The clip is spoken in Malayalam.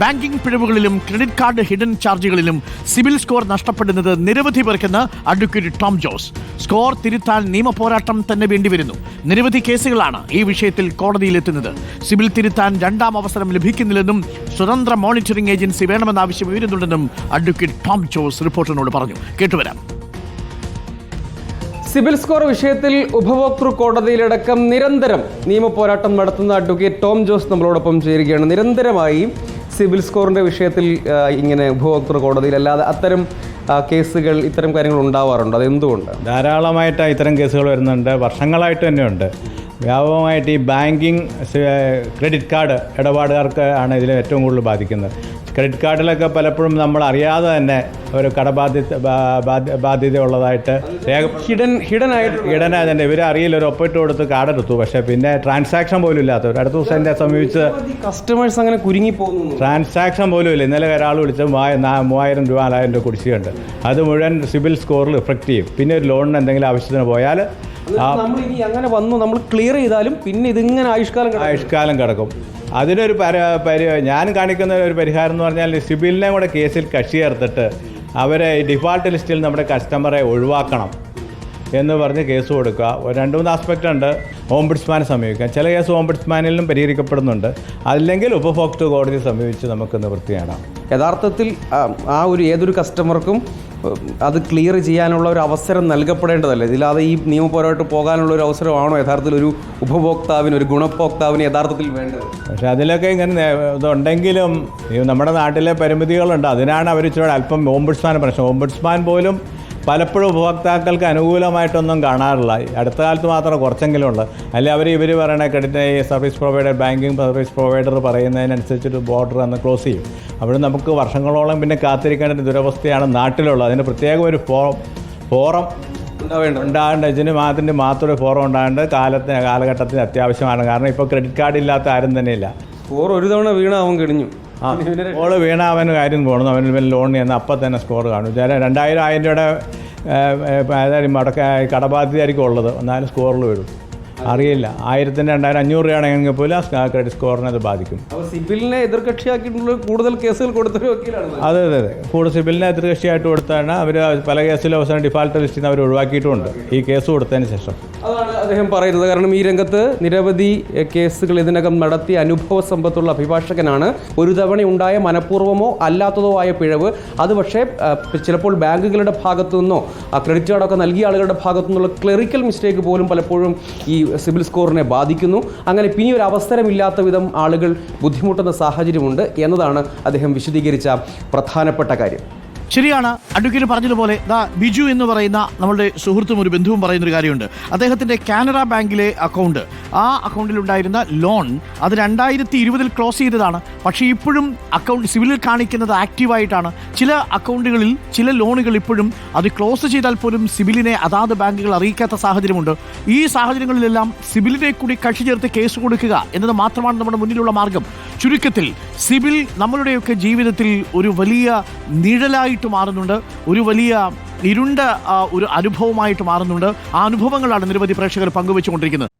ബാങ്കിംഗ് പിഴവുകളിലും ക്രെഡിറ്റ് കാർഡ് ഹിഡൻ ചാർജുകളിലും സിവിൽ സ്കോർ നഷ്ടപ്പെടുന്നത് നിരവധി പേർക്കെന്ന് അഡ്വക്കേറ്റ് ടോം ജോസ്. സ്കോർ തിരുത്താൻ നിയമപോരാട്ടം തന്നെ വേണ്ടിവരുന്നു. നിരവധി കേസുകളാണ് ഈ വിഷയത്തിൽ കോടതിയിലെത്തുന്നത്. സിവിൽ തിരുത്താൻ രണ്ടാം അവസരം ലഭിക്കുന്നില്ലെന്നും സ്വതന്ത്ര മോണിറ്ററിംഗ് ഏജൻസി വേണമെന്ന ആവശ്യം ഉയരുന്നുണ്ടെന്നും അഡ്വക്കേറ്റ് ടോം ജോസ് റിപ്പോർട്ടറിനോട് പറഞ്ഞു. കേട്ടുവരാം. സിവിൽ സ്കോർ വിഷയത്തിൽ ഉപഭോക്തൃ കോടതിയിലടക്കം നിരന്തരം നിയമപോരാട്ടം നടത്തുന്ന അഡ്വക്കേറ്റ് ടോം ജോസ് നമ്മളോടൊപ്പം ചേരുകയാണ്. നിരന്തരമായി സിബിൽ സ്കോറിന്റെ വിഷയത്തിൽ ഇങ്ങനെ ഉപഭോക്തൃ കോടതിയിൽ അല്ലാതെ അത്തരം കേസുകൾ ഇത്തരം കാര്യങ്ങൾ ഉണ്ടാവാറുണ്ട്? അതെന്തുകൊണ്ട്? ധാരാളമായിട്ട് ഇത്തരം കേസുകൾ വരുന്നുണ്ട്. വർഷങ്ങളായിട്ട് തന്നെയുണ്ട്. വ്യാപകമായിട്ട് ഈ ബാങ്കിങ് ക്രെഡിറ്റ് കാർഡ് ഇടപാടുകാർക്ക് ആണ് ഇതിൽ ഏറ്റവും കൂടുതൽ ബാധിക്കുന്നത്. ക്രെഡിറ്റ് കാർഡിലൊക്കെ പലപ്പോഴും നമ്മൾ അറിയാതെ തന്നെ ഒരു കടബാധ്യത ബാധ്യത ഉള്ളതായിട്ട് ബാധ്യതയുള്ളതായിട്ട് ഹിഡൻ ഹിഡൻ ആയിട്ട് ഇടനെ തന്നെ ഇവർ അറിയില്ല ഒരു ഒപ്പിട്ട് കൊടുത്ത് കാർഡ് എടുത്തു. പക്ഷേ പിന്നെ ട്രാൻസാക്ഷൻ പോലും ഇല്ലാത്തവർ അടുത്ത ദിവസം എന്നെ സമീപിച്ച് കസ്റ്റമേഴ്സ് അങ്ങനെ കുരുങ്ങി പോകുന്നു. ട്രാൻസാക്ഷൻ പോലും ഇല്ല. ഇന്നലെ ഒരാൾ വിളിച്ച് മൂവായിരം രൂപ നാലായിരം രൂപ കുടിശ്ശികയുണ്ട്. അത് മുഴുവൻ സിബിൽ സ്കോറിൽ റിഫ്ലക്റ്റ് ചെയ്യും. പിന്നെ ഒരു ലോണിന് എന്തെങ്കിലും ആവശ്യത്തിന് പോയാൽ നമ്മൾ ഇനി അങ്ങനെ വന്നു നമ്മൾ ക്ലിയർ ചെയ്താലും പിന്നെ ഇതിങ്ങനെ ആയുഷ്കാലം കിടക്കും. ആയുഷ്കാലം കിടക്കും. അതിനൊരു പര പരി ഞാൻ കാണിക്കുന്ന ഒരു പരിഹാരം എന്ന് പറഞ്ഞാൽ സിബിലിനെ കൂടെ കേസിൽ കക്ഷി ചേർത്തിട്ട് അവരെ ഡിഫാൾട്ട് ലിസ്റ്റിൽ നമ്മുടെ കസ്റ്റമറെ ഒഴിവാക്കണം എന്ന് പറഞ്ഞ് കേസ് കൊടുക്കുക. ഒരു രണ്ട് മൂന്ന് ആസ്പെക്റ്റ് ഉണ്ട് ഓംബുഡ്സ്മാനെ സമീപിക്കാം ചില കേസ് ഓംബുഡ്സ്മാനിലും പരിഹരിക്കപ്പെടുന്നുണ്ട്. അല്ലെങ്കിൽ ഉപഭോക്തൃ കോടതിയെ സമീപിച്ച് നമുക്ക് നിവൃത്തി നേടാം യഥാർത്ഥത്തിൽ ആ, ഒരു ഏതൊരു കസ്റ്റമർക്കും അത് ക്ലിയർ ചെയ്യാനുള്ള ഒരു അവസരം നൽകപ്പെടേണ്ടതല്ലേ? ഇതില്ലാതെ ഈ നിയമപരമായിട്ട് പോകാനുള്ള ഒരു അവസരമാണോ യഥാർത്ഥത്തിൽ ഒരു ഉപഭോക്താവിന് ഒരു ഗുണഭോക്താവിന് യഥാർത്ഥത്തിൽ വേണ്ടത്? പക്ഷേ അതിലൊക്കെ ഇങ്ങനെ ഇതുണ്ടെങ്കിലും നമ്മുടെ നാട്ടിലെ പരിമിതികളുണ്ട്. അതിനാണ് അവർ ഇച്ചിരി അല്പം ഓംബുഡ്സ്മാൻ പ്രശ്നം. ഓംബുഡ്സ്മാൻ പോലും പലപ്പോഴും ഉപഭോക്താക്കൾക്ക് അനുകൂലമായിട്ടൊന്നും കാണാറില്ല. അടുത്ത കാലത്ത് മാത്രം കുറച്ചെങ്കിലും ഉണ്ട് അല്ലെങ്കിൽ അവർ ഇവർ പറയണ ക്രെഡിറ്റ് ഈ service provider banking service provider പറയുന്നതിനനുസരിച്ചൊരു ബോർഡർ അന്ന് ക്ലോസ് ചെയ്യും. അവിടെ നമുക്ക് വർഷങ്ങളോളം പിന്നെ കാത്തിരിക്കേണ്ട ഒരു ദുരവസ്ഥയാണ് നാട്ടിലുള്ളത്. അതിന് പ്രത്യേക ഒരു ഫോ ഫോറം ഉണ്ടാകേണ്ട ഇതിന് അതിന്റെ മാത്രം ഒരു ഫോറം ഉണ്ടാകേണ്ട കാലത്തിന് കാലഘട്ടത്തിന് അത്യാവശ്യമാണ്. കാരണം ഇപ്പോൾ ക്രെഡിറ്റ് കാർഡ് ഇല്ലാത്ത ആരും തന്നെ ഇല്ല സ്കോർ ഒരു തവണ വീണ അവൻ കഴിഞ്ഞു ആ ഓൾ വീണ അവന് കാര്യം പോകണം അവന് ലോൺ ചെയ്യുന്ന അപ്പം തന്നെ സ്കോർ കാണും. രണ്ടായിരം ആയിരം രൂപയുടെ അതായത് മടക്ക കടബാധ്യതയായിരിക്കും ഉള്ളത്. എന്നാലും സ്കോറിൽ വീഴും അറിയില്ല. ആയിരത്തിന്റെ രണ്ടായിരം അഞ്ഞൂറ് രൂപയാണെങ്കിൽ പോലും ആ ക്രെഡിറ്റ് സ്കോറിനെ അത് ബാധിക്കും. സിബിലിനെ എതിർകക്ഷിയാക്കിയിട്ടുള്ള കൂടുതൽ കേസുകൾ കൊടുത്തൊരു വക്കീലാണ് അതെ അതെ അതെ. കൂടുതൽ സിബിലിനെ എതിർകക്ഷിയായിട്ട് കൊടുത്താണ് അവർ പല കേസിലും അവസാനം ഡിഫാൾട്ട് ലിസ്റ്റിൽ നിന്ന് അവർ ഒഴിവാക്കിയിട്ടുമുണ്ട്. ഈ കേസ് കൊടുത്തതിന് ശേഷം. അതാണ് അദ്ദേഹം പറയുന്നത്. കാരണം ഈ രംഗത്ത് നിരവധി കേസുകൾ ഇതിനകം നടത്തി അനുഭവ സമ്പത്തുള്ള അഭിഭാഷകനാണ്. ഒരു തവണ ഉണ്ടായ മനഃപൂർവമോ അല്ലാത്തതോ ആയ പിഴവ്. അത് പക്ഷേ ചിലപ്പോൾ ബാങ്കുകളുടെ ഭാഗത്തു നിന്നോ ആ ക്രെഡിറ്റ് കാർഡൊക്കെ നൽകിയ ആളുകളുടെ ഭാഗത്തു നിന്നുള്ള ക്ലറിക്കൽ മിസ്റ്റേക്ക് പോലും പലപ്പോഴും ഈ സിബിൽ സ്കോറിനെ ബാധിക്കുന്നു. അങ്ങനെ പിന്നെ ഒരു അവസരമില്ലാത്ത വിധം ആളുകൾ ബുദ്ധിമുട്ടുന്ന സാഹചര്യമുണ്ട് എന്നതാണ് അദ്ദേഹം വിശദീകരിച്ച പ്രധാനപ്പെട്ട കാര്യം. ശരിയാണ്. അഡ്വക്കേറ്റ് പറഞ്ഞതുപോലെ ദാ ബിജു എന്ന് പറയുന്ന നമ്മളുടെ സുഹൃത്തും ഒരു ബന്ധുവും പറയുന്നൊരു കാര്യമുണ്ട്. അദ്ദേഹത്തിന്റെ കാനറ ബാങ്കിലെ അക്കൗണ്ട്. ആ അക്കൗണ്ടിലുണ്ടായിരുന്ന ലോൺ അത് രണ്ടായിരത്തി ഇരുപതിൽ ക്ലോസ് ചെയ്തതാണ്. പക്ഷേ ഇപ്പോഴും അക്കൗണ്ട് സിവിലിൽ കാണിക്കുന്നത് ആക്റ്റീവായിട്ടാണ്. ചില അക്കൗണ്ടുകളിൽ ചില ലോണുകൾ ഇപ്പോഴും അത് ക്ലോസ് ചെയ്താൽ പോലും സിവിലിനെ അതാത് ബാങ്കുകൾ അറിയിക്കാത്ത സാഹചര്യമുണ്ട്. ഈ സാഹചര്യങ്ങളിലെല്ലാം സിവിലിനെ കൂടി കക്ഷി ചേർത്ത് കേസ് കൊടുക്കുക എന്നത് മാത്രമാണ് നമ്മുടെ മുന്നിലുള്ള മാർഗം. ചുരുക്കത്തിൽ സിബിൽ നമ്മളുടെയൊക്കെ ജീവിതത്തിൽ ഒരു വലിയ നിഴലായിട്ട് മാറുന്നുണ്ട് ഒരു വലിയ ഇരുണ്ട ഒരു അനുഭവമായിട്ട് മാറുന്നുണ്ട്. ആ അനുഭവങ്ങളാണ് നിരവധി പ്രേക്ഷകർ പങ്കുവെച്ചുകൊണ്ടിരിക്കുന്നത്.